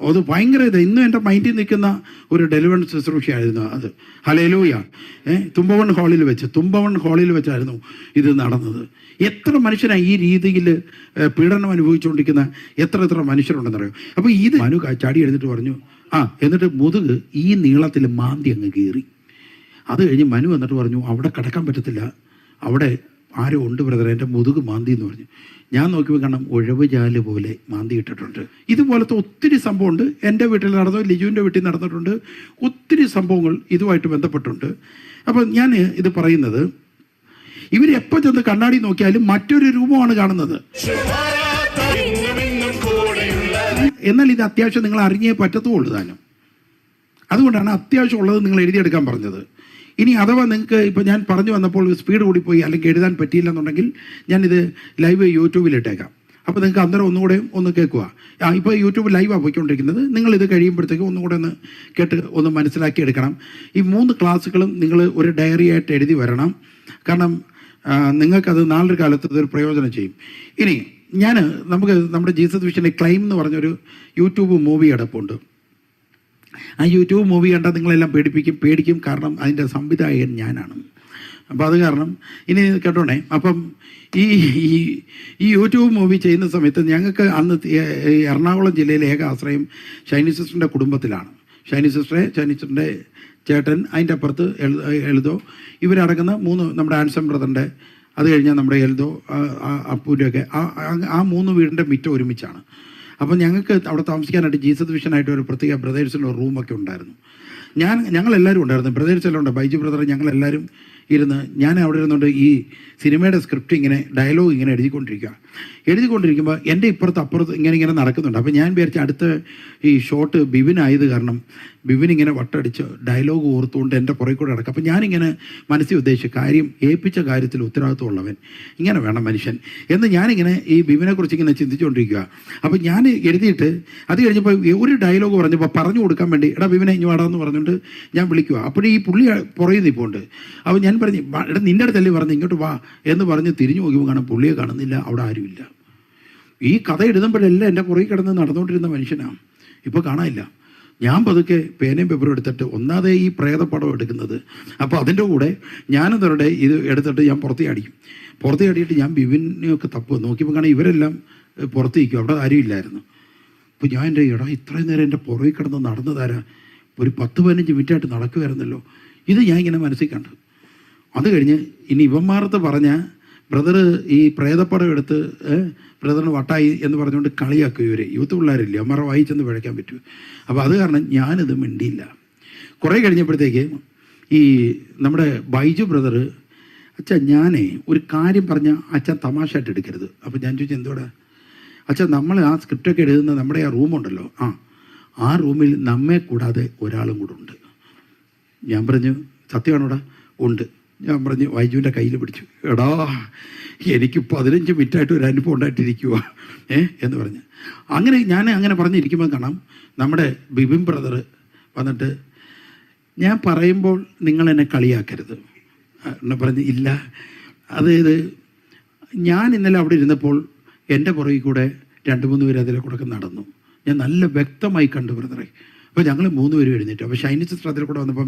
അത് ഭയങ്കര ഇത് ഇന്നും എന്റെ മൈൻഡിൽ നിൽക്കുന്ന ഒരു ഡെലിവറൻസ് ശുശ്രൂഷയായിരുന്നു അത്. ഹലേലൂയ ഏ തുമ്പവൺ ഹാളിൽ വെച്ച് തുമ്പവൺ ഹാളിൽ വെച്ചായിരുന്നു ഇത് നടന്നത്. എത്ര മനുഷ്യനാണ് ഈ രീതിയിൽ പീഡനം അനുഭവിച്ചുകൊണ്ടിരിക്കുന്ന എത്ര എത്ര മനുഷ്യരുണ്ടെന്നറിയോ അപ്പോൾ ഇത് മനു ചാടി എഴുന്നിട്ട് പറഞ്ഞു ആ എന്നിട്ട് മുതുക് ഈ നീളത്തിൽ മാന്തി അങ്ങ് കീറി. അത് കഴിഞ്ഞ് മനു എന്നിട്ട് പറഞ്ഞു അവിടെ കിടക്കാൻ പറ്റത്തില്ല. അവിടെ ആരോ ഉണ്ട് ബ്രദർ എന്റെ മുതുക് മാന്തി എന്ന് പറഞ്ഞു. ഞാൻ നോക്കിയപ്പോൾ കാണാം ജാൽ പോലെ മാന്തി ഇട്ടിട്ടുണ്ട്. ഇതുപോലത്തെ ഒത്തിരി സംഭവമുണ്ട്. എന്റെ വീട്ടിൽ നടന്നു ലിജുവിന്റെ വീട്ടിൽ നടന്നിട്ടുണ്ട്. ഒത്തിരി സംഭവങ്ങൾ ഇതുമായിട്ട് ബന്ധപ്പെട്ടുണ്ട്. അപ്പോൾ ഞാൻ ഇത് പറയുന്നത് ഇവർ എപ്പോൾ ചെന്ന് കണ്ണാടി നോക്കിയാലും മറ്റൊരു രൂപമാണ് കാണുന്നത്. എന്നാൽ ഇത് അത്യാവശ്യം നിങ്ങൾ അറിഞ്ഞേ പറ്റത്തുള്ളൂ താനും. അതുകൊണ്ടാണ് അത്യാവശ്യം ഉള്ളത് നിങ്ങൾ എഴുതിയെടുക്കാൻ പറഞ്ഞത്. ഇനി അഥവാ നിങ്ങൾക്ക് ഇപ്പോൾ ഞാൻ പറഞ്ഞു വന്നപ്പോൾ സ്പീഡ് കൂടിപ്പോയി അല്ലെങ്കിൽ എഴുതാൻ പറ്റിയില്ല എന്നുണ്ടെങ്കിൽ ഞാനിത് ലൈവ് യൂട്യൂബിൽ ഇട്ടേക്കാം അപ്പോൾ നിങ്ങൾക്ക് അന്നേരം ഒന്നുകൂടെ ഒന്ന് കേൾക്കുക. ആ ഇപ്പോൾ യൂട്യൂബ് ലൈവാണ് പോയിക്കൊണ്ടിരിക്കുന്നത്. നിങ്ങൾ ഇത് ഒന്നുകൂടെ ഒന്നും കൂടെ ഒന്ന് കേട്ട് ഒന്ന് മനസ്സിലാക്കി എടുക്കണം. ഈ മൂന്ന് ക്ലാസ്സുകളും നിങ്ങൾ ഒരു ഡയറി ആയിട്ട് എഴുതി വരണം. കാരണം നിങ്ങൾക്കത് നാളൊരു കാലത്ത് ഇതൊരു പ്രയോജനം ചെയ്യും. ഇനി ഞാൻ നമുക്ക് നമ്മുടെ ജീസസ് വിഷനെ ക്ലൈം എന്ന് പറഞ്ഞൊരു യൂട്യൂബ് മൂവി കിടപ്പുണ്ട് ആ യൂട്യൂബ് മൂവി കണ്ടാൽ നിങ്ങളെല്ലാം പേടിപ്പിക്കും പേടിക്കും. കാരണം അതിന്റെ സംവിധായകൻ ഞാനാണ്. അപ്പോൾ അത് കാരണം ഇനി കേട്ടോണേ. അപ്പം ഈ ഈ യൂട്യൂബ് മൂവി ചെയ്യുന്ന സമയത്ത് ഞങ്ങൾക്ക് അന്ന് എറണാകുളം ജില്ലയിലെ ഏക ആശ്രയം ഷൈനി സിസ്റ്ററിന്റെ കുടുംബത്തിലാണ്. ഷൈനി സിസ്റ്ററെ ഷൈനി സിസ്റ്ററിന്റെ ചേട്ടൻ അതിന്റെ അപ്പുറത്ത് എഴുതോ ഇവരടങ്ങുന്ന മൂന്ന് നമ്മുടെ ആൻസം ബ്രദറിന്റെ അത് കഴിഞ്ഞാൽ നമ്മുടെ എൽദോ അപ്പൂന്റെയൊക്കെ ആ- ആ മൂന്ന് വീടിന്റെ മിറ്റം ഒരുമിച്ചാണ്. അപ്പോൾ ഞങ്ങൾക്ക് അവിടെ താമസിക്കാനായിട്ട് ജീസസ് വിഷനായിട്ട് ഒരു പ്രത്യേക ബ്രദേഴ്സിന്റെ റൂമൊക്കെ ഉണ്ടായിരുന്നു. ഞാൻ ഞങ്ങളെല്ലാവരും ഉണ്ടായിരുന്നു. ബ്രദേഴ്സ് എല്ലാം ഉണ്ട്. ബൈജു ബ്രദർ ഞങ്ങളെല്ലാവരും ഇരുന്ന് ഞാൻ അവിടെ ഇരുന്നുകൊണ്ട് ഈ സിനിമയുടെ സ്ക്രിപ്റ്റ് ഇങ്ങനെ ഡയലോഗ് ഇങ്ങനെ എഴുതിക്കൊണ്ടിരിക്കുക എഴുതിക്കൊണ്ടിരിക്കുമ്പോൾ എന്റെ ഇപ്പുറത്ത് അപ്പുറത്ത് ഇങ്ങനെ ഇങ്ങനെ നടക്കുന്നുണ്ട്. അപ്പോൾ ഞാൻ വിചാരിച്ച അടുത്ത ഈ ഷോട്ട് ബിബിനായത് കാരണം ബിവിൻ ഇങ്ങനെ വട്ടടിച്ച് ഡയലോഗ് ഓർത്തുകൊണ്ട് എന്റെ പുറകെ കൂടെ നടക്കും. അപ്പോൾ ഞാനിങ്ങനെ മനസ്സിൽ ഉദ്ദേശിച്ച കാര്യം ഏൽപ്പിച്ച കാര്യത്തിൽ ഉത്തരവാദിത്വമുള്ളവൻ ഇങ്ങനെ വേണം മനുഷ്യൻ എന്ന് ഞാനിങ്ങനെ ഈ ബിബിനെക്കുറിച്ച് ഇങ്ങനെ ചിന്തിച്ചുകൊണ്ടിരിക്കുക. അപ്പോൾ ഞാൻ എഴുതിയിട്ട് അത് കഴിഞ്ഞപ്പോൾ ഒരു ഡയലോഗ് പറഞ്ഞപ്പോൾ പറഞ്ഞു കൊടുക്കാൻ വേണ്ടി എടാ ബിവിനെ ഇനി വാടാന്ന് പറഞ്ഞുകൊണ്ട് ഞാൻ വിളിക്കുക. അപ്പോൾ ഈ പുള്ളി പുറകെ നിൽപ്പുണ്ട്. അപ്പോൾ ഞാൻ പറഞ്ഞു "വാ, എടാ നിന്റെ അടുത്തല്ലേ പറഞ്ഞു ഇങ്ങോട്ട് വാ എന്ന് പറഞ്ഞ് തിരിഞ്ഞു നോക്കിയപ്പോൾ കാണാം പുള്ളിയെ കാണുന്നില്ല. അവിടെ ആരുമില്ല ഈ കഥ എഴുതുമ്പോഴെല്ലാം എന്റെ പുറകിൽ കിടന്ന് നടന്നുകൊണ്ടിരുന്ന മനുഷ്യനാണ് ഇപ്പോൾ കാണാനില്ല. ഞാൻ പതുക്കെ പേനയും പേപ്പറും എടുത്തിട്ട് ഒന്നാതെ ഈ പ്രേതപ്പടം എടുക്കുന്നത്. അപ്പോൾ അതിന്റെ കൂടെ ഞാനതവരുടെ ഇത് എടുത്തിട്ട് ഞാൻ പുറത്തേ അടിക്കും പുറത്തേ അടിയിട്ട് ഞാൻ ബിബിനെയൊക്കെ തപ്പ്. നോക്കിയപ്പോൾ കാണാൻ ഇവരെല്ലാം പുറത്ത് നിൽക്കും. അവിടെ ആരും ഇല്ലായിരുന്നു. അപ്പോൾ ഞാൻ എന്റെ എടാ ഇത്രയും നേരം എന്റെ പുറകിൽ കിടന്ന് നടന്നതാരാ? ഒരു പത്ത് പതിനഞ്ച് മിനിറ്റായിട്ട് നടക്കുമായിരുന്നല്ലോ ഇത് ഞാൻ ഇങ്ങനെ മനസ്സിൽ കണ്ടു. അത് കഴിഞ്ഞ് ഇനി ഇവന്മാർത്ത് പറഞ്ഞ ബ്രദർ ഈ പ്രേതപ്പടം എടുത്ത് ബ്രദറിന് വട്ടായി എന്ന് പറഞ്ഞുകൊണ്ട് കളിയാക്കും ഇവർ യൂത്ത് പിള്ളേരില്ലേ അമ്മറ വായിച്ചെന്ന് പിഴയ്ക്കാൻ പറ്റൂ. അപ്പോൾ അത് കാരണം ഞാനിത് മിണ്ടിയില്ല. കുറേ കഴിഞ്ഞപ്പോഴത്തേക്ക് ഈ നമ്മുടെ ബൈജു ബ്രദർ അച്ഛ ഞാനേ ഒരു കാര്യം പറഞ്ഞ അച്ഛൻ തമാശയായിട്ട് എടുക്കരുത്. അപ്പോൾ ഞാൻ ചോദിച്ചു എന്തോടാ അച്ഛാ നമ്മൾ ആ സ്ക്രിപ്റ്റൊക്കെ എഴുതുന്ന നമ്മുടെ ആ റൂമുണ്ടല്ലോ. ആ ആ റൂമിൽ നമ്മെ കൂടാതെ ഒരാളും കൂടെ ഉണ്ട്. ഞാൻ പറഞ്ഞു സത്യമാണോടാ? ഉണ്ട്. ഞാൻ പറഞ്ഞു വൈജുവിന്റെ കയ്യിൽ പിടിച്ചു. എടാ എനിക്ക് പതിനഞ്ച് മിനിറ്റായിട്ട് ഒരു അനുഭവം ഉണ്ടായിട്ടിരിക്കുക ഏ എന്ന് പറഞ്ഞ്. അങ്ങനെ ഞാൻ അങ്ങനെ പറഞ്ഞിരിക്കുമ്പോൾ കാണാം നമ്മുടെ ബിബിൻ ബ്രദർ വന്നിട്ട് ഞാൻ പറയുമ്പോൾ നിങ്ങൾ എന്നെ കളിയാക്കരുത്. എന്നെ പറഞ്ഞ് ഇല്ല. അതായത് ഞാൻ ഇന്നലെ അവിടെ ഇരുന്നപ്പോൾ എന്റെ പുറകിൽ കൂടെ രണ്ട് മൂന്ന് പേര് അതിലെ കൂടെ നടന്നു. ഞാൻ നല്ല വ്യക്തമായി കണ്ടു ബ്രദറെ അപ്പോൾ ഞങ്ങൾ മൂന്ന് പേരും എഴുന്നേറ്റു. അപ്പോൾ ഷൈനി സിസ്റ്റർ അതിൽ കൂടെ വന്നപ്പം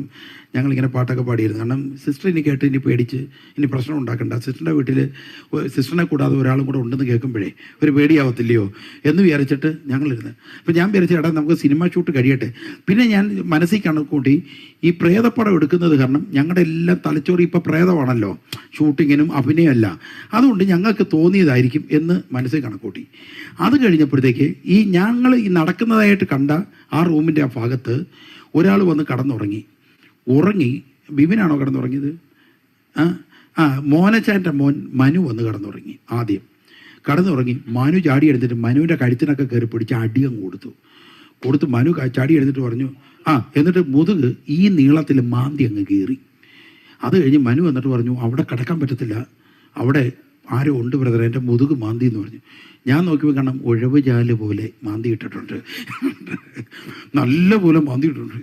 ഞങ്ങളിങ്ങനെ പാട്ടൊക്കെ പാടിയിരുന്നു. കാരണം സിസ്റ്റർ ഇനി കേട്ട് ഇനി പേടിച്ച് ഇനി പ്രശ്നം ഉണ്ടാക്കണ്ട. സിസ്റ്ററിന്റെ വീട്ടിൽ സിസ്റ്ററിനെ കൂടാതെ ഒരാളും കൂടെ ഉണ്ടെന്ന് കേൾക്കുമ്പോഴേ ഒരു പേടിയാവത്തില്ലയോ എന്ന് വിചാരിച്ചിട്ട് ഞങ്ങളിരുന്ന്. അപ്പോൾ ഞാൻ വിചാരിച്ചു എടാ നമുക്ക് സിനിമ ഷൂട്ട് കഴിയട്ടെ. പിന്നെ ഞാൻ മനസ്സിൽ കണക്കൂട്ടി ഈ പ്രേതപ്പടം എടുക്കുന്നത് കാരണം ഞങ്ങളുടെ എല്ലാം തലച്ചോറി ഇപ്പോൾ പ്രേതമാണല്ലോ. ഷൂട്ടിങ്ങിനും അഭിനയമല്ല അതുകൊണ്ട് ഞങ്ങൾക്ക് തോന്നിയതായിരിക്കും എന്ന് മനസ്സിൽ കണക്കൂട്ടി. അത് കഴിഞ്ഞപ്പോഴത്തേക്ക് ഈ ഞങ്ങൾ ഈ നടക്കുന്നതായിട്ട് കണ്ട ആ റൂമിന്റെ ആ ഭാഗത്ത് ഒരാൾ വന്ന് കടന്നുറങ്ങി. ഉറങ്ങി. ബിബിനാണോ കടന്നുറങ്ങിയത്? ആ ആ മോനച്ചാന്റെ മോൻ മനു വന്ന് കടന്നുറങ്ങി ആദ്യം. കടന്നുറങ്ങി. മനു ചാടി എടുത്തിട്ട് മനുവിന്റെ കഴുത്തിനൊക്കെ കയറി പിടിച്ച് അടിയം കൊടുത്തു. കൊടുത്ത് മനു ചാടി എടുത്തിട്ട് പറഞ്ഞു ആ എന്നിട്ട് മുതുക് ഈ നീളത്തിൽ മാന്തി അങ്ങ് കീറി. അത് കഴിഞ്ഞ് മനു എന്നിട്ട് പറഞ്ഞു അവിടെ കിടക്കാൻ പറ്റത്തില്ല. അവിടെ ആരോ ഉണ്ട് ബ്രദർ എന്റെ മുതുക് മാന്തി എന്ന് പറഞ്ഞു. ഞാൻ നോക്കിയപ്പോൾ കാണാം ഉഴവ് ജാൽ പോലെ മാന്തി ഇട്ടിട്ടുണ്ട്. നല്ല പോലെ മാന്തി ഇട്ടിട്ടുണ്ട്.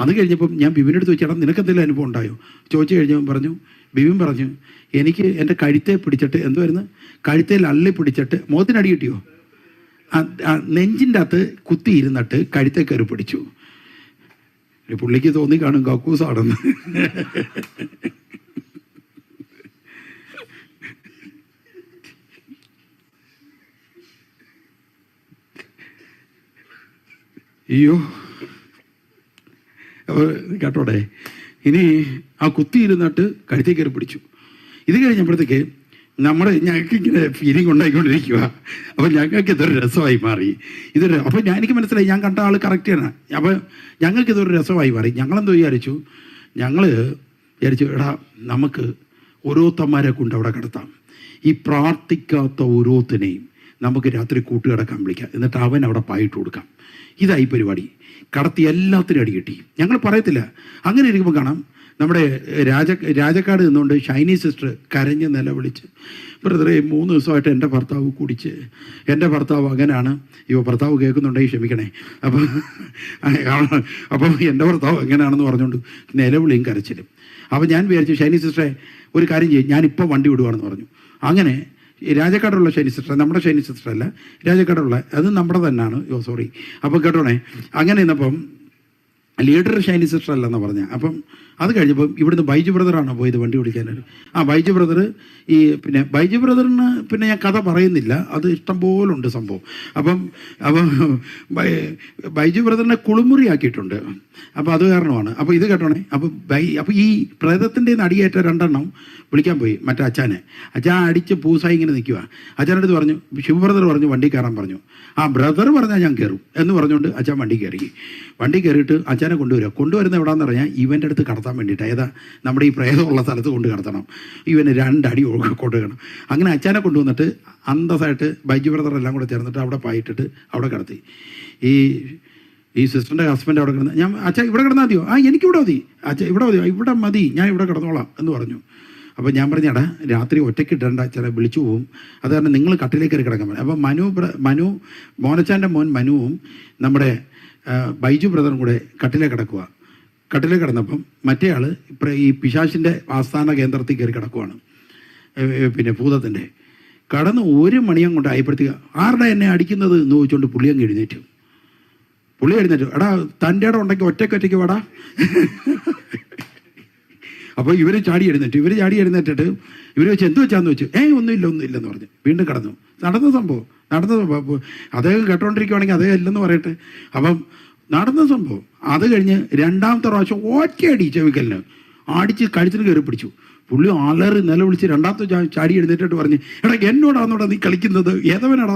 അത് കഴിഞ്ഞപ്പം ഞാൻ വെച്ചാൽ നിനക്ക് എന്തെങ്കിലും അനുഭവം ഉണ്ടായോ? ചോദിച്ചു കഴിഞ്ഞപ്പോൾ പറഞ്ഞു ബിബിൻ പറഞ്ഞു എനിക്ക് എന്റെ കഴുത്തെ പിടിച്ചിട്ട് എന്തുവായിരുന്നു? കഴുത്തേൽ അള്ളി പിടിച്ചിട്ട് മുഖത്തിനടി കിട്ടിയോ? നെഞ്ചിന്റെ അകത്ത് കുത്തിയിരുന്നിട്ട് കഴുത്തെ കയറി പിടിച്ചു. പുള്ളിക്ക് തോന്നി കാണും കക്കൂസാണെന്ന് അയ്യോ. കേട്ടോടെ? ഇനി ആ കുത്തിയിരുന്നിട്ട് കഴുത്തിൽ കയറി പിടിച്ചു. ഇത് കഴിഞ്ഞപ്പോഴത്തേക്ക് നമ്മൾ ഞങ്ങൾക്ക് ഇങ്ങനെ ഫീലിംഗ് ഉണ്ടായിക്കൊണ്ടിരിക്കുക അപ്പോൾ ഞങ്ങൾക്ക് ഇതൊരു രസമായി മാറി. ഇതൊരു അപ്പോൾ ഞാൻ എനിക്ക് മനസ്സിലായി ഞാൻ കണ്ട ആൾ കറക്റ്റാണ് അപ്പോൾ ഞങ്ങൾക്ക് ഇതൊരു രസമായി മാറി. ഞങ്ങളെന്തോ വിചാരിച്ചു? ഞങ്ങൾ വിചാരിച്ചു എടാ നമുക്ക് ഓരോത്തന്മാരെ കൊണ്ട് അവിടെ കിടത്താം. ഈ പ്രാർത്ഥിക്കാത്ത ഓരോത്തിനെയും നമുക്ക് രാത്രി കൂട്ടുകിടക്കാൻ വിളിക്കാം. എന്നിട്ട് അവൻ അവിടെ പായിട്ട് കൊടുക്കാം. ഇതായി പരിപാടി. കടത്തി എല്ലാത്തിനും അടി കിട്ടി. ഞങ്ങൾ പറയത്തില്ല. അങ്ങനെ ഇരിക്കുമ്പോൾ കാണാം നമ്മുടെ രാജ രാജക്കാട് നിന്നുകൊണ്ട് ഷൈനി സിസ്റ്റർ കരഞ്ഞ് നിലവിളിച്ച് ബ്രദറെ മൂന്ന് ദിവസമായിട്ട് എന്റെ ഭർത്താവ് കുടിച്ച് എന്റെ ഭർത്താവ് അങ്ങനെയാണ് ഇവ ഭർത്താവ് കേൾക്കുന്നുണ്ടെങ്കിൽ ക്ഷമിക്കണേ. അപ്പം അപ്പം എന്റെ ഭർത്താവ് എങ്ങനെയാണെന്ന് പറഞ്ഞുകൊണ്ട് നിലവിളിയും കരച്ചിലും. അപ്പോൾ ഞാൻ വിചാരിച്ചു ഷൈനി സിസ്റ്ററെ ഒരു കാര്യം ചെയ്യും ഞാനിപ്പോൾ വണ്ടി വിടുവാണെന്ന് പറഞ്ഞു. അങ്ങനെ രാജക്കാടുള്ള ഷൈനി സിസ്റ്റർ നമ്മുടെ ഷൈനി സിസ്റ്റർ അല്ല രാജക്കാടുള്ള അത് നമ്മുടെ തന്നെയാണ് യോ സോറി. അപ്പോൾ കേട്ടോണേ അങ്ങനെ ഇന്നപ്പം ലീഡർ ഷൈനി സിസ്റ്റർ അല്ലെന്ന് പറഞ്ഞ അപ്പം അത് കഴിഞ്ഞപ്പോൾ ഇവിടുന്ന് ബൈജു ബ്രദറാണ് പോയത് വണ്ടി ഓടിക്കാനായിട്ട് ആ ബൈജു ബ്രദർ ഈ പിന്നെ ബൈജു ബ്രദറിന് പിന്നെ ഞാൻ കഥ പറയുന്നില്ല. അത് ഇഷ്ടം പോലെ ഉണ്ട് സംഭവം. അപ്പം അപ്പം ബൈജു ബ്രദറിനെ കുളിമുറിയാക്കിയിട്ടുണ്ട്. അപ്പോൾ അത് കാരണമാണ്. അപ്പോൾ ഇത് കേട്ടോണേ അപ്പോൾ ബൈ അപ്പോൾ ഈ പ്രേതത്തിന്റെ അടിയേറ്റ രണ്ടെണ്ണം വിളിക്കാൻ പോയി മറ്റേ അച്ഛനെ. അച്ഛാ അടിച്ച് പൂസായി ഇങ്ങനെ നിൽക്കുക അച്ഛന്റെ അടുത്ത് പറഞ്ഞു ശിവ ബ്രദർ പറഞ്ഞു വണ്ടി കയറാൻ പറഞ്ഞു. ആ ബ്രദർ പറഞ്ഞാൽ ഞാൻ കയറും എന്ന് പറഞ്ഞുകൊണ്ട് അച്ഛൻ വണ്ടി കയറി. വണ്ടി കയറിയിട്ട് അച്ഛനെ കൊണ്ടുവരിക കൊണ്ടുവരുന്ന എവിടെയാണെന്ന് പറഞ്ഞാൽ ഇവന്റെ അടുത്ത് കടത്താൻ വേണ്ടിയിട്ട്. ഏതാ? നമ്മുടെ ഈ പ്രേതമുള്ള സ്ഥലത്ത് കൊണ്ട് കടത്തണം ഇവന് രണ്ടടി കൊടുക്കണം അങ്ങനെ അച്ഛനെ കൊണ്ടുവന്നിട്ട് അന്തസ്സായിട്ട് ബൈജു ബ്രദർ എല്ലാം കൂടെ ചേർന്നിട്ട് അവിടെ പായിട്ടിട്ട് അവിടെ കിടത്തി. ഈ ഈ സിസ്റ്ററിന്റെ ഹസ്ബൻഡ് അവിടെ കിടന്ന് ഞാൻ അച്ഛാ ഇവിടെ കിടന്നാൽ മതിയോ? ആ എനിക്കിവിടെ മതി. അച്ഛാ ഇവിടെ മതി. ഇവിടെ മതി. ഞാൻ ഇവിടെ കിടന്നോളാം എന്ന് പറഞ്ഞു. അപ്പോൾ ഞാൻ പറഞ്ഞടാ രാത്രി ഒറ്റയ്ക്ക് ഇടണ്ട ചില വിളിച്ചു പോവും. അത് കാരണം നിങ്ങൾ കട്ടിലേക്ക് കയറി കിടക്കാൻ പറയും അപ്പോൾ മനു മനു മോനച്ചാന്റെ മോൻ മനുവും നമ്മുടെ ബൈജു ബ്രദറും കൂടെ കട്ടിലേ കിടക്കുക കട്ടിലേ കിടന്നപ്പം മറ്റേ ആൾ ഈ പിശാശിന്റെ ആസ്ഥാന കേന്ദ്രത്തിൽ കയറി കിടക്കുവാണ്. പിന്നെ ഭൂതത്തിന്റെ കടന്ന് ഒരു മണിയും കൊണ്ട് ആയപ്പോഴത്തേക്ക് ആരുടെ എന്നെ അടിക്കുന്നത് എന്ന് ചോദിച്ചുകൊണ്ട് പുള്ളി അങ്ങ് എഴുന്നേറ്റു. പുള്ളി എഴുന്നേറ്റു. എടാ തന്റെ ഇടം ഉണ്ടെങ്കിൽ ഒറ്റയ്ക്ക് ഒറ്റയ്ക്ക് വാടാ. അപ്പോൾ ഇവർ ചാടി എഴുന്നേറ്റു. ഇവർ ചാടി എഴുന്നേറ്റിട്ട് ഇവർ വെച്ച് എന്ത് വെച്ചാന്ന് വെച്ചു ഏ ഒന്നുമില്ല ഒന്നുമില്ലെന്ന് പറഞ്ഞു. വീണ്ടും കടന്നു. നടന്ന സംഭവം. നടന്ന സംഭവം. അദ്ദേഹം കേട്ടോണ്ടിരിക്കുവാണെങ്കിൽ അദ്ദേഹം ഇല്ലെന്ന് പറയട്ടെ. അപ്പം നടന്ന സംഭവം. അത് കഴിഞ്ഞ് രണ്ടാമത്തെ പ്രാവശ്യം ചെവിക്കലിന് അടിച്ച് കഴുത്തിന് കയറി പിടിച്ചു. പുള്ളി അലറി നിലവിളിച്ച് രണ്ടാമത്തെ ചാടി എഴുന്നേറ്റിട്ട് പറഞ്ഞ് എടാ എന്നോടാന്നോടാ നീ കളിക്കുന്നത്? ഏതവനാടാ?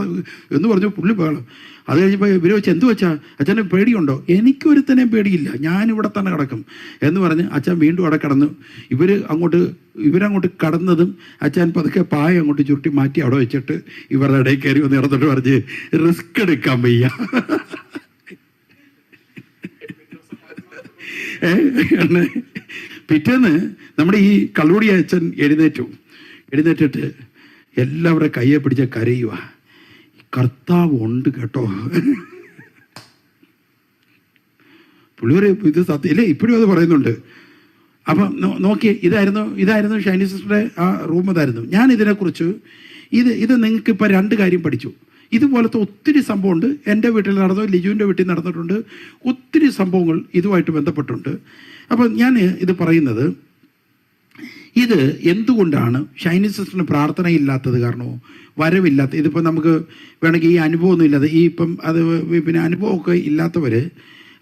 എന്ന് പറഞ്ഞു പുള്ളി പോകണം അത് കഴിഞ്ഞപ്പോൾ ഇവരെ വെച്ച് എന്ത് വെച്ചാ? അച്ഛനെ പേടിയുണ്ടോ? എനിക്കൊരുത്തനെ പേടിയില്ല. ഞാനിവിടെ തന്നെ കിടക്കും. എന്ന് പറഞ്ഞ് അച്ഛൻ വീണ്ടും അവിടെ കിടന്നു ഇവർ അങ്ങോട്ട് ഇവരങ്ങോട്ട് കടന്നതും അച്ഛൻ പതുക്കെ പായ അങ്ങോട്ട് ചുരുട്ടി മാറ്റി അവിടെ വെച്ചിട്ട് ഇവരുടെ ഇടയിൽ കയറി വന്ന് ഇറന്നിട്ട് പറഞ്ഞ് റിസ്ക് എടുക്കാൻ വയ്യ ഏ, എന്ന് പിറ്റേന്ന് നമ്മുടെ ഈ കള്ളൂടി അച്ഛൻ എഴുന്നേറ്റു. എഴുന്നേറ്റിട്ട് എല്ലാവരുടെ കയ്യെ പിടിച്ച കരയുക. കർത്താവ് ഉണ്ട് കേട്ടോ. പുള്ളിയൊരു ഇത് സത്യം. ഇല്ലേ ഇപ്പോഴും അത് പറയുന്നുണ്ട്. അപ്പം നോക്കി ഇതായിരുന്നു ഇതായിരുന്നു ഷൈനി സിസ്റ്ററുടെ ആ റൂം അതായിരുന്നു. ഞാൻ ഇതിനെക്കുറിച്ച് ഇത് ഇത് നിങ്ങൾക്ക് ഇപ്പം രണ്ട് കാര്യം പഠിച്ചു. ഇതുപോലത്തെ ഒത്തിരി സംഭവമുണ്ട്. എന്റെ വീട്ടിൽ നടന്നു ലിജുവിന്റെ വീട്ടിൽ നടന്നിട്ടുണ്ട്. ഒത്തിരി സംഭവങ്ങൾ ഇതുമായിട്ട് ബന്ധപ്പെട്ടുണ്ട്. അപ്പോൾ ഞാൻ ഇത് പറയുന്നത് ഇത് എന്തുകൊണ്ടാണ് ഷൈനി സിസ്റ്ററിന് പ്രാർത്ഥനയില്ലാത്തത് കാരണമോ? വരവില്ലാത്ത ഇതിപ്പോൾ നമുക്ക് വേണമെങ്കിൽ ഈ അനുഭവമൊന്നും ഇല്ലാതെ ഈ ഇപ്പം അത് പിന്നെ അനുഭവമൊക്കെ ഇല്ലാത്തവർ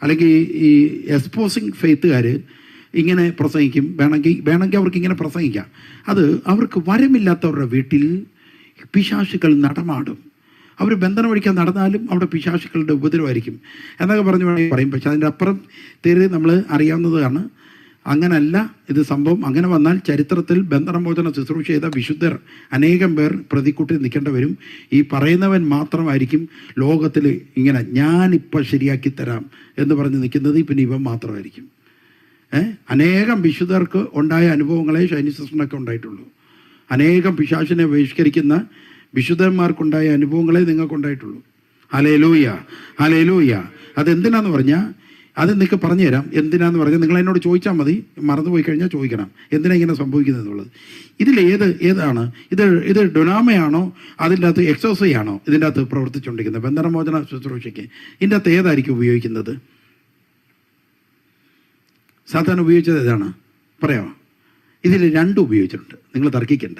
അല്ലെങ്കിൽ ഈ എക്സ്പോസിങ് ഫെയ്ത്തുകാർ ഇങ്ങനെ പ്രസംഗിക്കും. വേണമെങ്കിൽ വേണമെങ്കിൽ അവർക്ക് ഇങ്ങനെ പ്രസംഗിക്കാം. അത് അവർക്ക് വരമില്ലാത്തവരുടെ വീട്ടിൽ പിശാശുക്കൾ നടമാടും. അവർ ബന്ധനം ഒഴിക്കാൻ നടന്നാലും അവിടെ പിശാശുക്കളുടെ ഉപദ്രവമായിരിക്കും. എന്നൊക്കെ പറഞ്ഞു വേണമെങ്കിൽ പറയും. പക്ഷെ അതിന്റെ അപ്പുറം തീരെ നമ്മൾ അറിയാവുന്നതാണ്. അങ്ങനല്ല ഇത് സംഭവം. അങ്ങനെ വന്നാൽ ചരിത്രത്തിൽ ബന്ധനമോചന ശുശ്രൂഷ ചെയ്ത വിശുദ്ധർ അനേകം പേർ പ്രതിക്കൂട്ടി നിൽക്കേണ്ടി വരും. ഈ പറയുന്നവൻ മാത്രമായിരിക്കും ലോകത്തിൽ ഇങ്ങനെ ഞാനിപ്പോൾ ശരിയാക്കി തരാം എന്ന് പറഞ്ഞ് നിൽക്കുന്നത് പിന്നെ ഇവൻ മാത്രമായിരിക്കും. അനേകം വിശുദ്ധർക്ക് ഉണ്ടായ അനുഭവങ്ങളെ ഷൈനി സിസ്റ്ററിനൊക്കെ ഉണ്ടായിട്ടുള്ളൂ. അനേകം പിശാചിനെ ബഹിഷ്കരിക്കുന്ന വിശുദ്ധന്മാർക്കുണ്ടായ അനുഭവങ്ങളെ നിങ്ങൾക്കുണ്ടായിട്ടുള്ളൂ. അലയലൂയ അലയലൂയ അതെന്തിനാന്ന് പറഞ്ഞാൽ അത് നിങ്ങൾക്ക് പറഞ്ഞു തരാം എന്തിനാന്ന് പറഞ്ഞാൽ നിങ്ങൾ എന്നോട് ചോദിച്ചാൽ മതി. മറന്നുപോയി കഴിഞ്ഞാൽ ചോദിക്കണം. എന്തിനാ ഇങ്ങനെ സംഭവിക്കുന്നത് എന്നുള്ളത്. ഇതിൽ ഏത് ഏതാണ്? ഇത് ഇത് ഡൊനാമയാണോ? അതിന്റെ അകത്ത് എക്സോസൈ ആണോ ഇതിന്റെ അകത്ത് പ്രവർത്തിച്ചുകൊണ്ടിരിക്കുന്നത്. ബന്ധനമോചന ശുശ്രൂഷയ്ക്ക്? ഇതിന്റെ അകത്ത് ഏതായിരിക്കും ഉപയോഗിക്കുന്നത്? സാധാരണ ഉപയോഗിച്ചത് ഏതാണ്? പറയാമോ? ഇതിൽ രണ്ടും ഉപയോഗിച്ചിട്ടുണ്ട്. നിങ്ങൾ തർക്കിക്കണ്ട.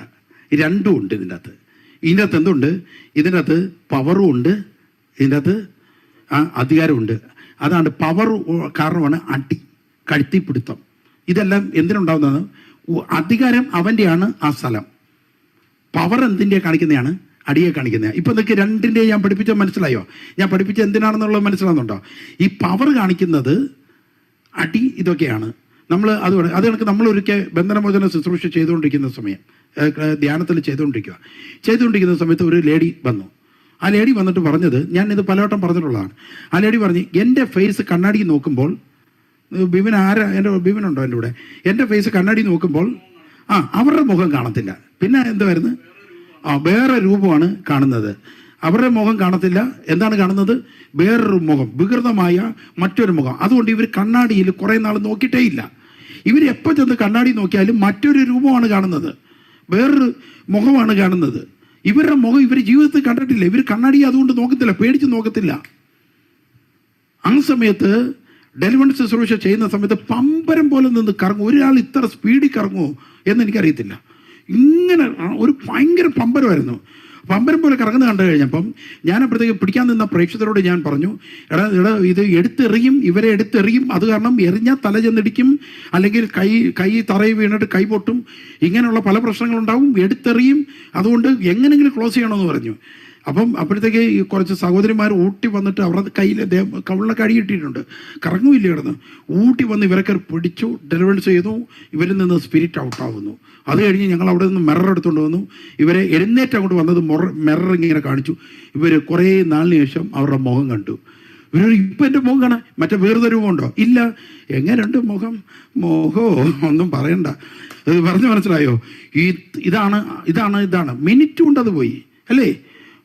രണ്ടും ഉണ്ട് ഇതിന്റെ അകത്ത്. ഇതിന്റെ അകത്ത് എന്തുണ്ട് ഇതിനകത്ത് പവറും ഉണ്ട്. അകത്ത് ആ അധികാരമുണ്ട് അതാണ് പവർ കാരണമാണ് അടി കഴുത്തിപ്പിടുത്തം. ഇതെല്ലാം എന്തിനുണ്ടാവുന്നത് അധികാരം അവന്റെയാണ് ആ സ്ഥലം. പവർ എന്തിന്റെ കാണിക്കുന്നതാണ്? അടിയെ കാണിക്കുന്നത് ഇപ്പോൾ നിങ്ങൾക്ക് രണ്ടിന്റെ ഞാൻ പഠിപ്പിച്ച മനസ്സിലായോ? ഞാൻ പഠിപ്പിച്ച എന്തിനാണെന്നുള്ളത് മനസ്സിലാകുന്നുണ്ടോ ഈ പവർ കാണിക്കുന്നത് അടി ഇതൊക്കെയാണ്. നമ്മൾ അത് അത് കണക്ക് നമ്മൾ ഒരിക്കൽ ബന്ധനമോചന ശുശ്രൂഷ ചെയ്തുകൊണ്ടിരിക്കുന്ന സമയം. ധ്യാനത്തിൽ ചെയ്തുകൊണ്ടിരിക്കുക. ചെയ്തുകൊണ്ടിരിക്കുന്ന സമയത്ത് ഒരു ലേഡി വന്നു. ആ ലേഡി വന്നിട്ട് പറഞ്ഞത് ഞാൻ ഇത് പലവട്ടം പറഞ്ഞിട്ടുള്ളതാണ്. ആ ലേഡി പറഞ്ഞ് എന്റെ ഫേസ് കണ്ണാടി നോക്കുമ്പോൾ ബിബിൻ ആരാ? എന്റെ ബിബിനുണ്ടോ എന്റെ കൂടെ? എന്റെ ഫേസ് കണ്ണാടി നോക്കുമ്പോൾ ആ അവരുടെ മുഖം കാണത്തില്ല. പിന്നെ എന്താ വരുന്നത് ആ വേറെ രൂപമാണ് കാണുന്നത്. അവരുടെ മുഖം കാണത്തില്ല. എന്താണ് കാണുന്നത്? വേറൊരു മുഖം വികൃതമായ മറ്റൊരു മുഖം. അതുകൊണ്ട് ഇവർ കണ്ണാടിയിൽ കുറേ നാൾ നോക്കിയിട്ടേ ഇല്ല ഇവർ എപ്പോൾ ചെന്ന് കണ്ണാടി നോക്കിയാലും മറ്റൊരു രൂപമാണ് കാണുന്നത്. വേറൊരു മുഖമാണ് കാണുന്നത്. ഇവരുടെ മുഖം ഇവർ ജീവിതത്തിൽ കണ്ടിട്ടില്ല. ഇവർ കണ്ണാടി അതുകൊണ്ട് നോക്കത്തില്ല പേടിച്ച് നോക്കത്തില്ല. ആ സമയത്ത് ഡെലിവറി ശുശ്രൂഷ ചെയ്യുന്ന സമയത്ത് പമ്പരം പോലെ നിന്ന് കറങ്ങും. ഒരാൾ ഇത്ര സ്പീഡിൽ കറങ്ങുമോ എന്ന് എനിക്കറിയത്തില്ല. ഇങ്ങനെ ഒരു ഭയങ്കര പമ്പരമായിരുന്നു. പമ്പരം പോലെ കറങ്ങുന്നത് കണ്ടു കഴിഞ്ഞപ്പം ഞാൻ അപ്പോഴത്തേക്ക് പിടിക്കാൻ നിന്ന പ്രേക്ഷകരോട് ഞാൻ പറഞ്ഞു എടാ എടാ ഇത് എടുത്തെറിയും ഇവരെ എടുത്തെറിയും അത് കാരണം എറിഞ്ഞാൽ തല ചെന്നിടിക്കും അല്ലെങ്കിൽ കൈ കൈ തറയിൽ വീണിട്ട് കൈ പൊട്ടും ഇങ്ങനെയുള്ള പല പ്രശ്നങ്ങളുണ്ടാവും എടുത്തെറിയും അതുകൊണ്ട് എങ്ങനെങ്കിലും ക്ലോസ് ചെയ്യണമെന്ന് പറഞ്ഞു. അപ്പം അപ്പോഴത്തേക്ക് ഈ കുറച്ച് സഹോദരിമാർ ഊട്ടി വന്നിട്ട് അവരുടെ കയ്യിൽ കവിളിലൊക്കെ അടിയിട്ടിട്ടുണ്ട് കറങ്ങുമില്ല കിടന്ന്. ഊട്ടി വന്ന് ഇവരൊക്കെ പിടിച്ചു ഡെലിവറി ചെയ്തു ഇവരിൽ നിന്ന് സ്പിരിറ്റ് ഔട്ടാവുന്നു അത് കഴിഞ്ഞ് ഞങ്ങൾ അവിടെ നിന്ന് മിറർ എടുത്തുകൊണ്ട് വന്നു. ഇവരെ എഴുന്നേറ്റ് അങ്ങോട്ട് വന്നത് മൊറ മിറർ ഇങ്ങനെ കാണിച്ചു. ഇവർ കുറേ നാളിന് ശേഷം അവരുടെ മുഖം കണ്ടു. ഇവർ ഇപ്പം എന്റെ മുഖം കാണാൻ മറ്റേ വേറൊരു രൂപമുണ്ടോ ഇല്ല. എങ്ങനെയുണ്ട് മുഖം? മുഖോ ഒന്നും പറയണ്ട. ഇത് പറഞ്ഞു മനസ്സിലായോ? ഈ ഇതാണ് ഇതാണ് ഇതാണ്. മിനിറ്റ് കൊണ്ട് അത് പോയി. അല്ലേ?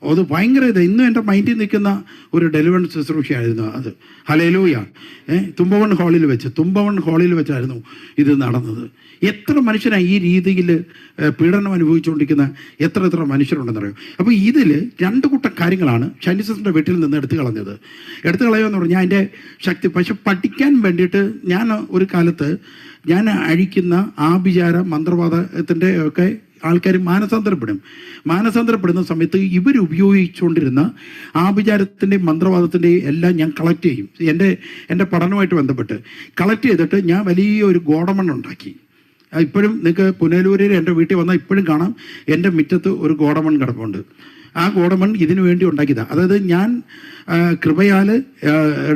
അത് ഭയങ്കര ഇത്. ഇന്നും എന്റെ മൈൻഡിൽ നിൽക്കുന്ന ഒരു ഡെലിവറൻസ് ശുശ്രൂഷയായിരുന്നു അത്. ഹലേലൂയ ഏ തുമ്പവൺ ഹാളിൽ വെച്ച് തുമ്പവൺ ഹാളിൽ വെച്ചായിരുന്നു ഇത് നടന്നത്. എത്ര മനുഷ്യനാണ് ഈ രീതിയിൽ പീഡനം അനുഭവിച്ചുകൊണ്ടിരിക്കുന്ന എത്ര എത്ര മനുഷ്യരുണ്ടെന്നറിയോ? അപ്പോൾ ഇതിൽ രണ്ട് കൂട്ടം കാര്യങ്ങളാണ് ഷൈനിസിന്റെ വീട്ടിൽ നിന്ന് എടുത്തു കളഞ്ഞത്. എടുത്തു കളയുമെന്ന് പറഞ്ഞാൽ അതിന്റെ ശക്തി. പക്ഷെ പഠിക്കാൻ വേണ്ടിയിട്ട് ഞാൻ ഒരു കാലത്ത് ഞാൻ അഴിക്കുന്ന ആഭിചാര മന്ത്രവാദത്തിന്റെ ഒക്കെ ആൾക്കാർ മാനസാന്തരപ്പെടും. മാനസാന്തരപ്പെടുന്ന സമയത്ത് ഇവർ ഉപയോഗിച്ചുകൊണ്ടിരുന്ന ആഭിചാരത്തിന്റെയും മന്ത്രവാദത്തിന്റെയും എല്ലാം ഞാൻ കളക്ട് ചെയ്യും. എന്റെ എന്റെ പഠനവുമായിട്ട് ബന്ധപ്പെട്ട്. കളക്ട് ചെയ്തിട്ട് ഞാൻ വലിയൊരു ഗോഡമൺ ഉണ്ടാക്കി ഇപ്പോഴും നിങ്ങൾക്ക് പുനലൂരിൽ എന്റെ വീട്ടിൽ വന്നാൽ ഇപ്പോഴും കാണാം എന്റെ മുറ്റത്ത് ഒരു ഗോഡമൺ കിടപ്പുണ്ട്. ആ ഗോഡമൺ ഇതിനു വേണ്ടി ഉണ്ടാക്കിയതാണ് അതായത് ഞാൻ കൃപയാൽ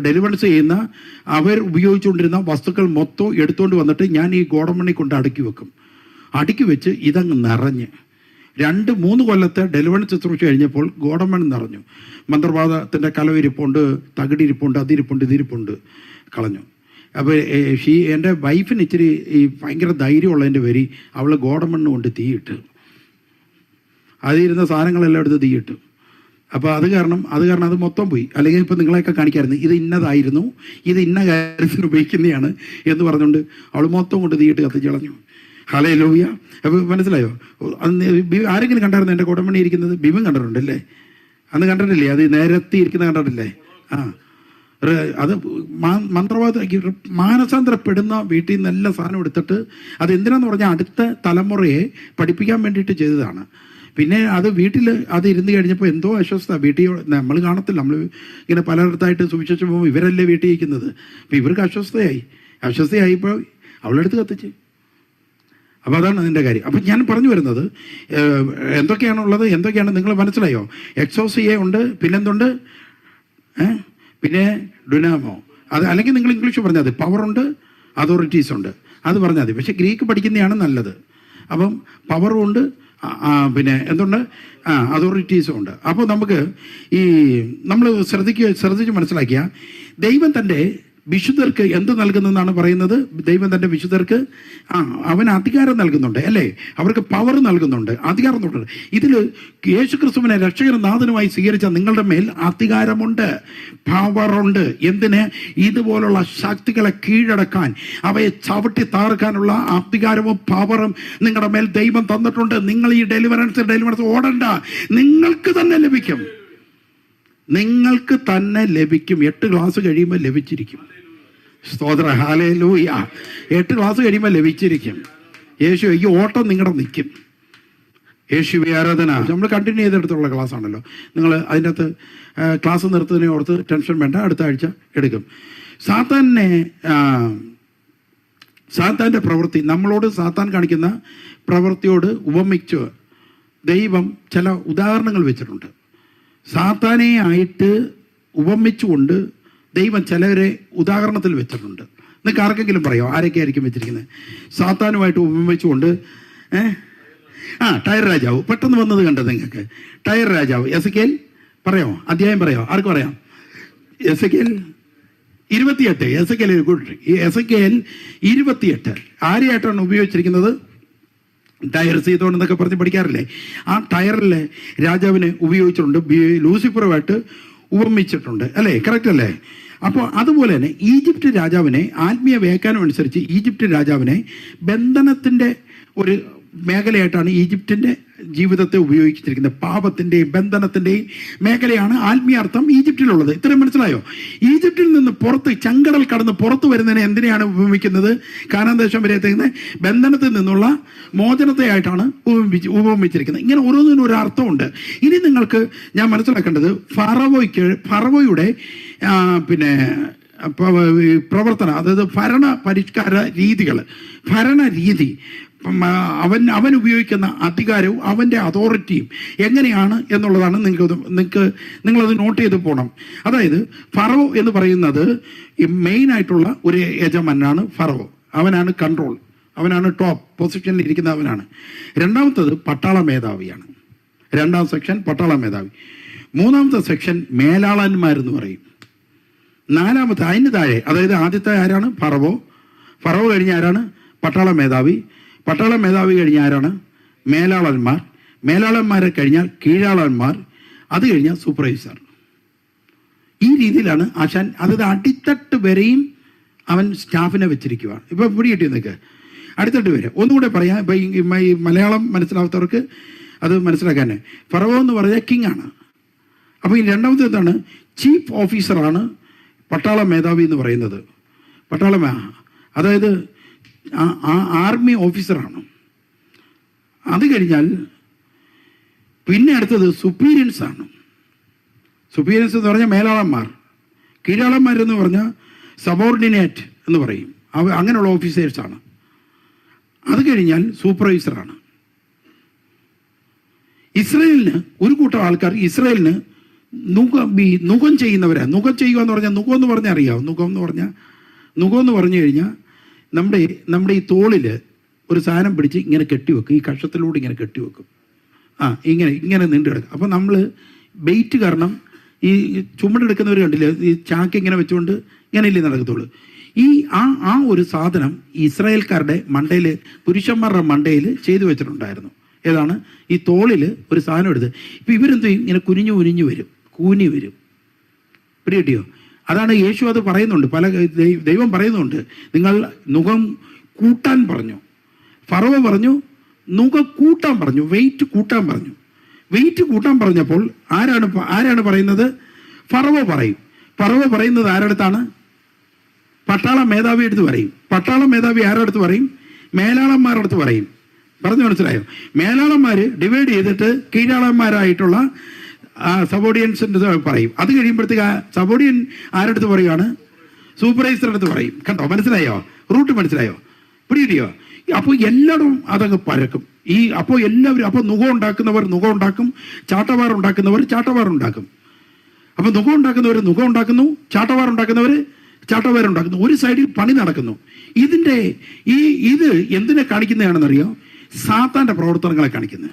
ഡെലിവറൻസ് ചെയ്യുന്ന അവർ ഉപയോഗിച്ചുകൊണ്ടിരുന്ന വസ്തുക്കൾ മൊത്തം എടുത്തുകൊണ്ട് വന്നിട്ട് ഞാൻ ഈ ഗോഡമണ്ണിൽ കൊണ്ട് അടുക്കി വെക്കും. അടുക്കി വെച്ച് ഇതങ്ങ് നിറഞ്ഞ്. രണ്ട് മൂന്ന് കൊല്ലത്തെ ഡെലിവറി ശുശ്രൂഷ കഴിഞ്ഞപ്പോൾ ഗോഡമൺ നിറഞ്ഞു. മന്ത്രവാദത്തിന്റെ കലവിരിപ്പുണ്ട് തകിടിരിപ്പുണ്ട് അതിരിപ്പുണ്ട് ഇതിരിപ്പുണ്ട് കളഞ്ഞു. അപ്പോൾ ഷീ എന്റെ വൈഫിന് ഇച്ചിരി ഈ ഭയങ്കര ധൈര്യമുള്ളതിന്റെ വരി അവൾ ഗോഡമണ്ണ് കൊണ്ട് തീയിട്ട്. അതിരുന്ന സാധനങ്ങളെല്ലാം എടുത്ത് തീയിട്ടു. അപ്പോൾ അത് കാരണം അത് കാരണം അത് മൊത്തം പോയി. അല്ലെങ്കിൽ ഇപ്പം നിങ്ങളെയൊക്കെ കാണിക്കായിരുന്നു ഇത് ഇന്നതായിരുന്നു ഇത് ഇന്ന കാര്യത്തിന് ഉപയോഗിക്കുന്നതാണ് എന്ന് പറഞ്ഞുകൊണ്ട് അവൾ മൊത്തം കൊണ്ട് തീയിട്ട് കത്തിച്ച് കളഞ്ഞു. ഹലേ ലോവിയ അപ്പോൾ മനസ്സിലായോ? അന്ന് ആരെങ്കിലും കണ്ടായിരുന്നു എന്റെ കുടമണി ഇരിക്കുന്നത്? ബിബിൻ കണ്ടിട്ടുണ്ടല്ലേ? അന്ന് കണ്ടിട്ടില്ലേ? അത് നേരത്തെ ഇരിക്കുന്നത് കണ്ടിട്ടില്ലേ? ആ. അത് മന്ത്രവാദ മാനസാന്തരപ്പെടുന്ന വീട്ടിൽ നിന്ന് എല്ലാ സാധനം എടുത്തിട്ട് അത് എന്തിനാന്ന് പറഞ്ഞാൽ അടുത്ത തലമുറയെ പഠിപ്പിക്കാൻ വേണ്ടിയിട്ട് ചെയ്തതാണ്. പിന്നെ അത് വീട്ടിൽ അത് ഇരുന്ന് കഴിഞ്ഞപ്പോൾ എന്തോ അസ്വസ്ഥ വീട്ടിൽ നമ്മൾ കാണത്തില്ല. നമ്മൾ ഇങ്ങനെ പലയിടത്തായിട്ട് സുവിശേഷം പോകുമ്പോൾ ഇവരല്ലേ വീട്ടിൽ ഇരിക്കുന്നത്? അപ്പോൾ ഇവർക്ക് അസ്വസ്ഥയായി. അസ്വസ്ഥയായിപ്പോൾ അവളെടുത്ത് കത്തിച്ച്. അപ്പോൾ അതാണ് അതിന്റെ കാര്യം. അപ്പം ഞാൻ പറഞ്ഞു വരുന്നത് എന്തൊക്കെയാണ് എന്തൊക്കെയാണുള്ളത് എന്തൊക്കെയാണ് നിങ്ങൾ മനസ്സിലായോ? എക്സോസിയ ഉണ്ട് പിന്നെന്തുണ്ട്? പിന്നെ ഡുനാമോ അത് അല്ലെങ്കിൽ നിങ്ങൾ ഇംഗ്ലീഷ് പറഞ്ഞാൽ മതി. പവറുണ്ട് അതോറിറ്റീസ് ഉണ്ട്. അത് പറഞ്ഞാൽ മതി. പക്ഷേ ഗ്രീക്ക് പഠിക്കുന്നതാണ് നല്ലത്. അപ്പം പവറും ഉണ്ട് പിന്നെ എന്തുണ്ട്? ആ അതോറിറ്റീസും ഉണ്ട്. അപ്പോൾ നമുക്ക് ഈ നമ്മൾ ശ്രദ്ധിക്കുക ശ്രദ്ധിച്ച് മനസ്സിലാക്കിയ ദൈവം തന്റെ വിശുദ്ധർക്ക് എന്ത് നൽകുന്നെന്നാണ് പറയുന്നത്? ദൈവം തന്റെ വിശുദ്ധർക്ക് ആ അവൻ അധികാരം നൽകുന്നുണ്ട് അല്ലേ? അവർക്ക് പവർ നൽകുന്നുണ്ട് അധികാരം നൽകുന്നുണ്ട്. ഇതിൽ യേശു ക്രിസ്തുവിനെ രക്ഷകനും നാഥനുമായി സ്വീകരിച്ച നിങ്ങളുടെ മേൽ അധികാരമുണ്ട് പവറുണ്ട് എന്തിന്? ഇതുപോലുള്ള ശക്തികളെ കീഴടക്കാൻ അവയെ ചവിട്ടി താർക്കാനുള്ള അധികാരവും പവറും നിങ്ങളുടെ മേൽ ദൈവം തന്നിട്ടുണ്ട്. നിങ്ങൾ ഈ ഡെലിവറൻസ് ഡെലിവറൻസ് ഓടണ്ട. നിങ്ങൾക്ക് തന്നെ ലഭിക്കും. നിങ്ങൾക്ക് തന്നെ ലഭിക്കും. എട്ട് ക്ലാസ് കഴിയുമ്പോൾ ലഭിച്ചിരിക്കും. സ്തോത്ര. ഹാലൂയ ലൂയ എട്ട് ക്ലാസ് കഴിയുമ്പോൾ ലഭിച്ചിരിക്കും. യേശു ഈ ഓട്ടം നിങ്ങളുടെ നിൽക്കും യേശു ആരാധന. നമ്മൾ കണ്ടിന്യൂ ചെയ്തെടുത്തുള്ള ക്ലാസ് ആണല്ലോ. നിങ്ങൾ അതിന്റെ അകത്ത് ക്ലാസ് നിർത്തുന്നതിനെ ഓർത്ത് ടെൻഷൻ വേണ്ട. അടുത്ത ആഴ്ച എടുക്കും. സാത്താനെ സാത്താന്റെ പ്രവൃത്തി. നമ്മളോട് സാത്താൻ കാണിക്കുന്ന പ്രവൃത്തിയോട് ഉപമിച്ച് ദൈവം ചില ഉദാഹരണങ്ങൾ വെച്ചിട്ടുണ്ട്. സാത്താനെ ആയിട്ട് ഉപമിച്ചുകൊണ്ട് ദൈവം ചിലരെ ഉദാഹരണത്തിൽ വെച്ചിട്ടുണ്ട്. നിങ്ങൾക്ക് ആർക്കെങ്കിലും പറയോ ആരൊക്കെ ആയിരിക്കും വെച്ചിരിക്കുന്നത്? സാത്താനുമായിട്ട് ഉപമിച്ചുകൊണ്ട് ഏഹ് ആ ടയർ രാജാവ്. പെട്ടെന്ന് വന്നത് കണ്ടത് നിങ്ങൾക്ക്. ടയർ രാജാവ്. എസ് കെൽ പറയോ അധ്യായം പറയോ ആർക്ക് പറയാം? എസ് കെൽ ഇരുപത്തിയെട്ട്. എസ് കെൽ എസ് കെൽ ഇരുപത്തിയെട്ട്. ആരെയായിട്ടാണ് ഉപയോഗിച്ചിരിക്കുന്നത്? ടയർ സീതോൺ എന്നൊക്കെ പറഞ്ഞ് പഠിക്കാറില്ലേ? ആ ടയറിലെ രാജാവിനെ ഉപയോഗിച്ചിട്ടുണ്ട് ലൂസിഫറുമായിട്ട് ഉപമിച്ചിട്ടുണ്ട് അല്ലേ? കറക്റ്റ് അല്ലേ? അപ്പോൾ അതുപോലെ തന്നെ ഈജിപ്റ്റ് രാജാവിനെ ആത്മീയ വ്യാഖ്യാനം അനുസരിച്ച് ഈജിപ്റ്റ് രാജാവിനെ ബന്ധനത്തിന്റെ ഒരു മേഖലയായിട്ടാണ് ഈജിപ്തിന്റെ ജീവിതത്തെ ഉപയോഗിച്ചിരിക്കുന്നത്. പാപത്തിന്റെയും ബന്ധനത്തിന്റെയും മേഖലയാണ് ആത്മീയാർത്ഥം ഈജിപ്തിലുള്ളത് ഇത്രയും മനസ്സിലായോ? ഈജിപ്തിൽ നിന്ന് പുറത്ത് ചങ്കടൽ കടന്ന് പുറത്തു വരുന്നതിനെ എന്തിനെയാണ് ഉപമിക്കുന്നത്? കാനന്ദേശം വരെ എത്തുന്ന ബന്ധനത്തിൽ നിന്നുള്ള മോചനത്തെയായിട്ടാണ് ഉപമിച്ച് ഉപമിച്ചിരിക്കുന്നത്. ഇങ്ങനെ ഓരോന്നിനും ഒരു അർത്ഥമുണ്ട്. ഇനി നിങ്ങൾക്ക് ഞാൻ മനസ്സിലാക്കേണ്ടത് ഫറവോയ്ക്ക് ഫറവോയുടെ പിന്നെ പ്രവർത്തനം അതായത് ഭരണ പരിഷ്കാര രീതികൾ ഭരണ രീതി അവൻ അവൻ ഉപയോഗിക്കുന്ന അധികാരവും അവന്റെ അതോറിറ്റിയും എങ്ങനെയാണ് എന്നുള്ളതാണ് നിങ്ങൾക്ക് നിങ്ങൾക്ക് നിങ്ങളത് നോട്ട് ചെയ്ത് പോകണം അതായത് ഫറവോ എന്ന് പറയുന്നത് മെയിനായിട്ടുള്ള ഒരു യജമാനാണ് ഫറവോ അവനാണ് കൺട്രോൾ അവനാണ് ടോപ്പ് പൊസിഷനിൽ ഇരിക്കുന്ന അവനാണ്. രണ്ടാമത്തത് പട്ടാള മേധാവിയാണ്. രണ്ടാം സെക്ഷൻ പട്ടാള മേധാവി. മൂന്നാമത്തെ സെക്ഷൻ മേലാളന്മാരെന്ന് പറയും. നാലാമത്തെ അതിന് താഴെ അതായത് ആദ്യത്തെ ആരാണ്? ഫറവോ. ഫറവോ കഴിഞ്ഞ ആരാണ്? പട്ടാള മേധാവി. പട്ടാള മേധാവി കഴിഞ്ഞ ആരാണ്? മേലാളന്മാർ. മേലാളന്മാരെ കഴിഞ്ഞാൽ കീഴാളന്മാർ. അത് കഴിഞ്ഞാൽ സൂപ്പർവൈസർ. ഈ രീതിയിലാണ് ആശാൻ അതായത് അടിത്തട്ട് വരെയും അവൻ സ്റ്റാഫിനെ വെച്ചിരിക്കുകയാണ് ഇപ്പോൾ പിടി കിട്ടി നിൽക്ക് അടിത്തട്ട് വരെ. ഒന്നുകൂടെ പറയാം. ഇപ്പം ഈ മലയാളം മനസ്സിലാവാത്തവർക്ക് അത് മനസ്സിലാക്കാൻ ഫറവോ എന്ന് പറഞ്ഞാൽ കിങ് ആണ്. അപ്പോൾ ഈ രണ്ടാമത്തെ എന്താണ്? ചീഫ് ഓഫീസറാണ് പട്ടാള മേധാവി എന്ന് പറയുന്നത്. പട്ടാള അതായത് ആ- ആർമി ഓഫീസറാണ്. അത് കഴിഞ്ഞാൽ പിന്നെ അടുത്തത് സുപ്പീരിയൻസ് ആണ് സുപ്പീരിയൻസ് എന്ന് പറഞ്ഞാൽ മേലാളന്മാർ. കീഴാളന്മാരെന്ന് പറഞ്ഞാൽ സബോർഡിനേറ്റ് എന്ന് പറയും. അവ അങ്ങനെയുള്ള ഓഫീസേഴ്സാണ്. അത് കഴിഞ്ഞാൽ സൂപ്പർവൈസറാണ്. ഇസ്രയേലിന് ഒരു കൂട്ടം ആൾക്കാർ ഇസ്രയേലിന് നുഖം ഈ നുഖം ചെയ്യുന്നവരാണ് നുഖം ചെയ്യുക എന്ന് പറഞ്ഞാൽ നുഖം എന്ന് പറഞ്ഞാൽ അറിയാവും? നുഖം എന്ന് പറഞ്ഞാൽ നുഖം എന്ന് പറഞ്ഞു കഴിഞ്ഞാൽ നമ്മുടെ നമ്മുടെ ഈ തോളിൽ ഒരു സാധനം പിടിച്ച് ഇങ്ങനെ കെട്ടിവെക്കും. ഈ കഷത്തിലൂടെ ഇങ്ങനെ കെട്ടിവെക്കും. ആ ഇങ്ങനെ ഇങ്ങനെ നീണ്ടു കിടക്കും. അപ്പോൾ നമ്മൾ വെയിറ്റ് കാരണം ഈ ചുമടെടുക്കുന്നവർ കണ്ടില്ല? ഈ ചാക്ക് ഇങ്ങനെ വെച്ചുകൊണ്ട് ഇങ്ങനെ ഇല്ലേ നടക്കത്തുള്ളൂ. ഈ ആ ആ ഒരു സാധനം ഇസ്രായേൽക്കാരുടെ മണ്ടയിൽ പുരുഷന്മാരുടെ മണ്ടയിൽ ചെയ്തു വെച്ചിട്ടുണ്ടായിരുന്നു. ഏതാണ്? ഈ തോളിൽ ഒരു സാധനം എടുത്ത്. ഇപ്പം ഇവരെന്ത് ഇങ്ങനെ കുനിഞ്ഞു കുനിഞ്ഞു വരും. കൂനി വരും. പിടികിട്ടിയോ? അതാണ് യേശു അത് പറയുന്നുണ്ട്. പല ദൈവം പറയുന്നുണ്ട്. നിങ്ങൾ നുഖം കൂട്ടാൻ പറഞ്ഞു. ഫറവ പറഞ്ഞു നുഖ കൂട്ടാൻ പറഞ്ഞു വെയിറ്റ് കൂട്ടാൻ പറഞ്ഞു. വെയിറ്റ് കൂട്ടാൻ പറഞ്ഞപ്പോൾ ആരാണ് ആരാണ് പറയുന്നത്? ഫറവ പറയും. ഫറവ പറയുന്നത് ആരടുത്താണ്? പട്ടാള മേധാവി എടുത്ത് പറയും. പട്ടാള മേധാവി ആരടുത്ത് പറയും? മേലാളന്മാരുടെ അടുത്ത് പറയും. പറഞ്ഞു മനസ്സിലായോ? മേലാളന്മാർ ഡിവൈഡ് ചെയ്തിട്ട് കീഴാളന്മാരായിട്ടുള്ള സബോഡിയൻസിന്റെ പറയും. അത് കഴിയുമ്പോഴത്തേക്ക് ആ സബോഡിയൻ ആരടുത്ത് പറയുകയാണ് സൂപ്പർവൈസറുടെ അടുത്ത് പറയും. കണ്ടോ? മനസ്സിലായോ? റൂട്ട് മനസ്സിലായോ? പിടികിട്ടിയോ? അപ്പോൾ എല്ലായിടവും അതങ്ങ് പരക്കും. ഈ അപ്പോൾ എല്ലാവരും അപ്പോൾ നുഖം ഉണ്ടാക്കുന്നവർ നുഖം ഉണ്ടാക്കും ചാട്ടവാർ ഉണ്ടാക്കുന്നവർ ചാട്ടവാർ ഉണ്ടാക്കും. അപ്പോൾ നുഖം ഉണ്ടാക്കുന്നവർ നുഖം ഉണ്ടാക്കുന്നു ചാട്ടവാർ ഉണ്ടാക്കുന്നവർ ചാട്ടവാർ ഉണ്ടാക്കുന്നു. ഒരു സൈഡിൽ പണി നടക്കുന്നു. ഇതിന്റെ ഈ ഇത് എന്തിനെ കാണിക്കുന്നതാണെന്നറിയോ? സാത്താന്റെ പ്രവർത്തനങ്ങളെ കാണിക്കുന്നത്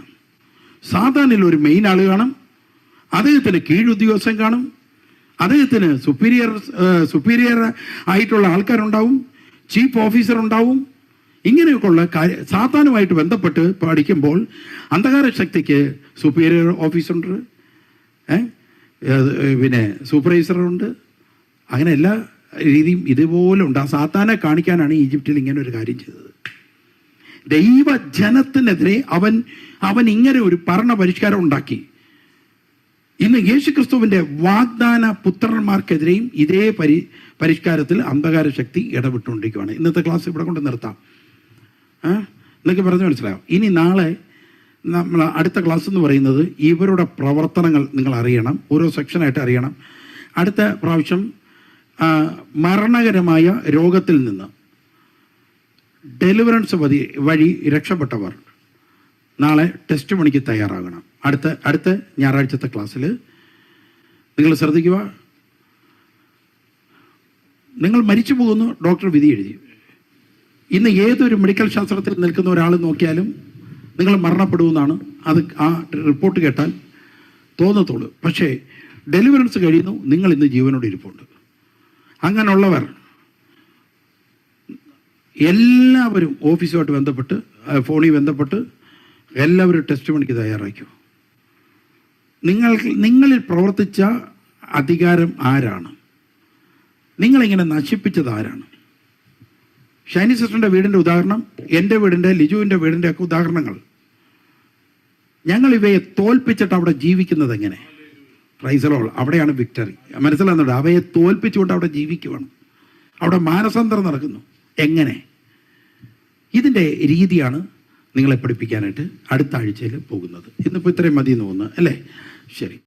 സാത്താനിൽ ഒരു മെയിൻ ആൾ കാണും. അദ്ദേഹത്തിന് കീഴുദ്യോഗസ്ഥൻ കാണും. അദ്ദേഹത്തിന് സുപ്പീരിയർ സുപ്പീരിയർ ആയിട്ടുള്ള ആൾക്കാരുണ്ടാവും. ചീഫ് ഓഫീസർ ഉണ്ടാവും. ഇങ്ങനെയൊക്കെയുള്ള കാര്യ സാത്താനുമായിട്ട് ബന്ധപ്പെട്ട് പഠിക്കുമ്പോൾ അന്ധകാര ശക്തിക്ക് സുപ്പീരിയർ? ഏത് പിന്നെ സൂപ്പർവൈസറുണ്ട് അങ്ങനെ എല്ലാ രീതിയും ഇതുപോലെ ഉണ്ട്. ആ സാത്താനെ കാണിക്കാനാണ് ഈജിപ്തിൽ ഇങ്ങനെ ഒരു കാര്യം ചെയ്തത്. ദൈവജനത്തിനെതിരെ അവൻ അവൻ ഇങ്ങനെ ഒരു ഭരണ പരിഷ്കാരം ഉണ്ടാക്കി. ഇന്ന് യേശുക്രിസ്തുവിന്റെ വാഗ്ദാന പുത്രന്മാർക്കെതിരെയും ഇതേ പരി പരിഷ്കാരത്തിൽ അന്ധകാര ശക്തി ഇടപെട്ടുകൊണ്ടിരിക്കുകയാണ്. ഇന്നത്തെ ക്ലാസ് ഇവിടെ കൊണ്ട് നിർത്താം. എന്നൊക്കെ പറഞ്ഞ് മനസ്സിലാവും ഇനി നാളെ നമ്മൾ അടുത്ത ക്ലാസ് എന്ന് പറയുന്നത് ഇവരുടെ പ്രവർത്തനങ്ങൾ നിങ്ങൾ അറിയണം ഓരോ സെക്ഷനായിട്ട് അറിയണം. അടുത്ത പ്രാവശ്യം മരണകരമായ രോഗത്തിൽ നിന്ന് ഡെലിവറൻസ് വഴി രക്ഷപ്പെട്ടവർ നാളെ ടെസ്റ്റ് മണിക്ക് തയ്യാറാകണം. അടുത്ത അടുത്ത ഞായറാഴ്ചത്തെ ക്ലാസ്സിൽ നിങ്ങൾ ശ്രദ്ധിക്കുക. നിങ്ങൾ മരിച്ചു പോകുന്നു ഡോക്ടർ വിധി എഴുതി. ഇന്ന് ഏതൊരു മെഡിക്കൽ ശാസ്ത്രത്തിൽ നിൽക്കുന്ന ഒരാൾ നോക്കിയാലും നിങ്ങൾ മരണപ്പെടുമെന്നാണ് അത് ആ റിപ്പോർട്ട് കേട്ടാൽ തോന്നത്തുള്ളൂ. പക്ഷേ ഡെലിവറൻസ് കഴിയുന്നു നിങ്ങൾ ഇന്ന് ജീവനോട് ഇരിപ്പുണ്ട്. അങ്ങനെയുള്ളവർ എല്ലാവരും ഓഫീസുമായിട്ട് ബന്ധപ്പെട്ട് ഫോണിൽ ബന്ധപ്പെട്ട് എല്ലാവരും ടെസ്റ്റ് മണിക്ക് തയ്യാറാക്കൂ നിങ്ങൾക്ക് നിങ്ങളിൽ പ്രവർത്തിച്ച അധികാരം ആരാണ്? നിങ്ങളിങ്ങനെ നശിപ്പിച്ചത് ആരാണ്? ഷൈനി സിസ്റ്ററിന്റെ വീടിന്റെ ഉദാഹരണം എന്റെ വീടിന്റെ ലിജുവിന്റെ വീടിന്റെ ഒക്കെ ഉദാഹരണങ്ങൾ. ഞങ്ങൾ ഇവയെ തോൽപ്പിച്ചിട്ട് അവിടെ ജീവിക്കുന്നത് എങ്ങനെ? റൈസലോൾ അവിടെയാണ് വിക്ടറി. മനസ്സിലാകുന്നുണ്ട്? അവയെ തോൽപ്പിച്ചുകൊണ്ട് അവിടെ ജീവിക്കുവാണ്. അവിടെ മാനസാന്തരം നടക്കുന്നു. എങ്ങനെ? ഇതിന്റെ രീതിയാണ് നിങ്ങളെ പഠിപ്പിക്കാനായിട്ട് അടുത്ത ആഴ്ചയിൽ പോകുന്നത്. ഇന്നിപ്പോൾ ഇത്രയും മതി എന്ന് തോന്നുന്നു അല്ലേ? ശരി